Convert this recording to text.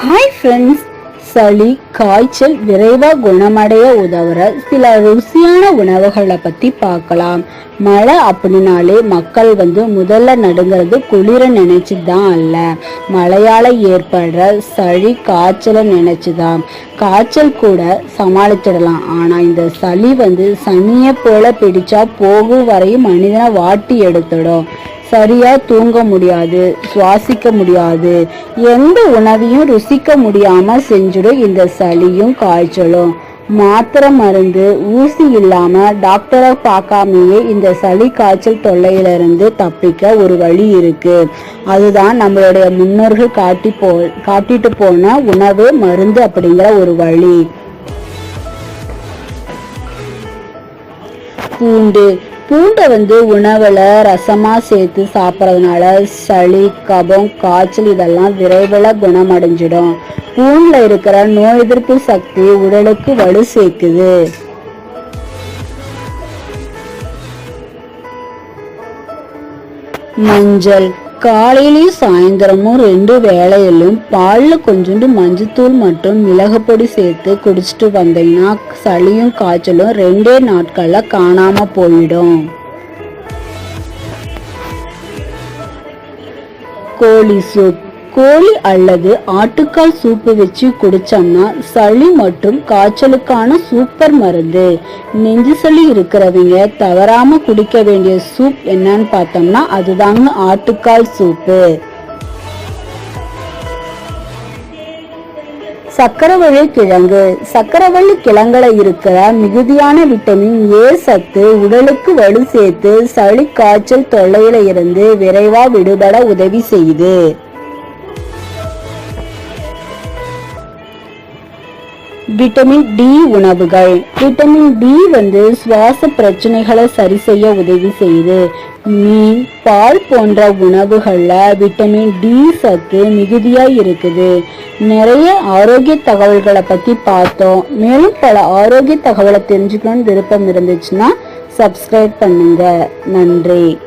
Hi friends சளி காய்ச்சல் விரைவாக குணமடைய உதவுற சில ருசியான உணவுகளை பற்றி பார்க்கலாம். மழை அப்படின்னாலே மக்கள் வந்து முதல்ல நடுங்கிறது குளிர நினைச்சு தான் அல்ல. மழையால் ஏற்படுற சளி காய்ச்சலை நினைச்சு தான் காய்ச்சல் கூட சமாளிச்சிடலாம். ஆனால் இந்த சளி வந்து சனியை போல பிடிச்சா போகும் வரையும் மனிதனை வாட்டி எடுத்துடும். சரியா தூங்க முடியாது சுவாசிக்க முடியாது எந்த உணவையும் ருசிக்க முடியாம செஞ்சிடும் இந்த சளியும் காய்ச்சலும். மாத்திரை மருந்து ஊசி இல்லாம டாக்டரை பார்க்காமயே இந்த சளி காய்ச்சல் தொல்லையிலிருந்து தப்பிக்க ஒரு வழி இருக்கு. அதுதான் நம்மளுடைய முன்னோர்கள் காட்டி போ காட்டிட்டு போன உணவு மருந்து அப்படிங்கிற ஒரு வழி. பூண்டு பூண்டை வந்து உணவில் ரசமாக சேர்த்து சாப்பிட்றதுனால சளி கபம் காய்ச்சல் இதெல்லாம் விரைவில் குணமடைஞ்சிடும். பூண்டில் இருக்கிற நோய் எதிர்ப்பு சக்தி உடலுக்கு வலு சேர்க்குது. மஞ்சள் காலையிலையும் சாயந்தரமும் ரெண்டு வேளையிலும் பாலில் கொஞ்சோண்டு மஞ்சத்தூள் மற்றும் மிளகுப்பொடி சேர்த்து குடிச்சிட்டு வந்தீங்கன்னா சளியும் காய்ச்சலும் ரெண்டே நாட்களில் காணாமல் போயிடும். கோழி சூப் கோழி அல்லது ஆட்டுக்கால் சூப்பு வச்சு குடிச்சோம்னா சளி மற்றும் காய்ச்சலுக்கான சூப்பர் மருந்து. நெஞ்சு சளி இருக்கிறவங்க தவறாம குடிக்க வேண்டிய சூப் என்னன்னு பார்த்தோம்னா அதுதாங்க ஆட்டுக்கால் சூப்பு. சக்கரவள்ளி கிழங்கு. சக்கரவள்ளி கிழங்குல இருக்கிற மிகுதியான விட்டமின் ஏ சத்து உடலுக்கு வலு சேர்த்து சளி காய்ச்சல் தொல்லையில இருந்து விரைவா விடுபட உதவி செய்யுது. விட்டமின் டி உணவுகள். விட்டமின் டி வந்து சுவாச பிரச்சனைகளை சரி செய்ய உதவி செய்யுது. மீன் பால் போன்ற உணவுகளில் விட்டமின் டி சத்து மிகுதியா இருக்குது. நிறைய ஆரோக்கிய தகவல்களை பத்தி பார்த்தோம். மேலும் பல ஆரோக்கிய தகவலை தெரிஞ்சுக்கணும்னு விருப்பம் இருந்துச்சுன்னா சப்ஸ்கிரைப் பண்ணுங்க. நன்றி.